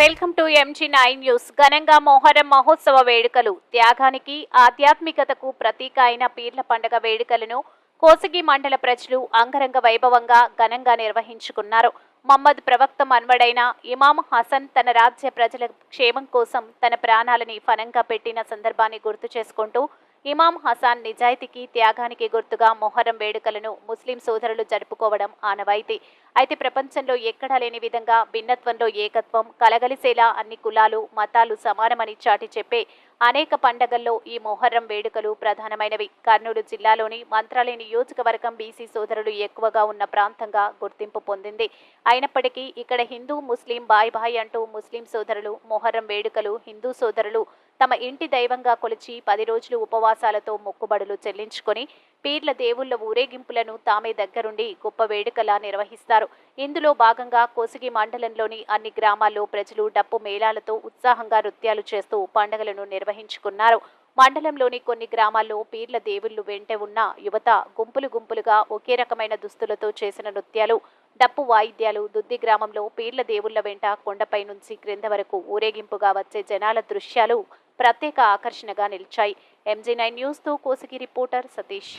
Welcome to MG nine news. ఘనంగా మొహరం మహోత్సవ వేడుకలు. త్యాగానికి ఆధ్యాత్మికతకు ప్రతీక అయిన పీర్ల పండగ వేడుకలను కోసగి మండల ప్రజలు అంగరంగ వైభవంగా ఘనంగా నిర్వహించుకున్నారు. మహమ్మద్ ప్రవక్త మన్వడైన ఇమామ్ హసన్ తన రాజ్య ప్రజల క్షేమం కోసం తన ప్రాణాలని ఫనంగా పెట్టిన సందర్భాన్ని గుర్తు చేసుకుంటూ ఇమాం హసాన్ నిజాయితీకి త్యాగానికి గుర్తుగా మొహరం వేడుకలను ముస్లిం సోదరులు జరుపుకోవడం ఆనవాయితీ. అయితే ప్రపంచంలో ఎక్కడా లేని విధంగా భిన్నత్వంలో ఏకత్వం కలగలిసేలా అన్ని కులాలు మతాలు సమానమని చాటి చెప్పే అనేక పండగల్లో ఈ మొహర్రం వేడుకలు ప్రధానమైనవి. కర్నూలు జిల్లాలోని మంత్రాలయ నియోజకవర్గం బీసీ సోదరులు ఎక్కువగా ఉన్న ప్రాంతంగా గుర్తింపు పొందింది. అయినప్పటికీ ఇక్కడ హిందూ ముస్లిం బాయ్ బాయ్ అంటూ ముస్లిం సోదరులు మొహర్రం వేడుకలు హిందూ సోదరులు తమ ఇంటి దైవంగా కొలిచి పది రోజులు ఉపవాసాలతో మొక్కుబడులు చెల్లించుకొని పీర్ల దేవుళ్ళ ఊరేగింపులను తామే దగ్గరుండి గొప్ప వేడుకలా నిర్వహిస్తారు. ఇందులో భాగంగా కోసిగి మండలంలోని అన్ని గ్రామాల్లో ప్రజలు డప్పు మేళాలతో ఉత్సాహంగా నృత్యాలు చేస్తూ పండుగలను నిర్వహించుకున్నారు. మండలంలోని కొన్ని గ్రామాల్లో పీర్ల దేవుళ్ళు వెంట ఉన్న యువత గుంపులు గుంపులుగా ఒకే రకమైన దుస్తులతో చేసిన నృత్యాలు డప్పు వాయిద్యాలు దుద్ది గ్రామంలో పీర్ల దేవుళ్ళ వెంట కొండపై నుంచి క్రింద వరకు ఊరేగింపుగా వచ్చే జనాల దృశ్యాలు ప్రత్యేక ఆకర్షణగా నిలిచాయి. ఎంజీ నైన్ న్యూస్తో కోసిగి రిపోర్టర్ సతీష్.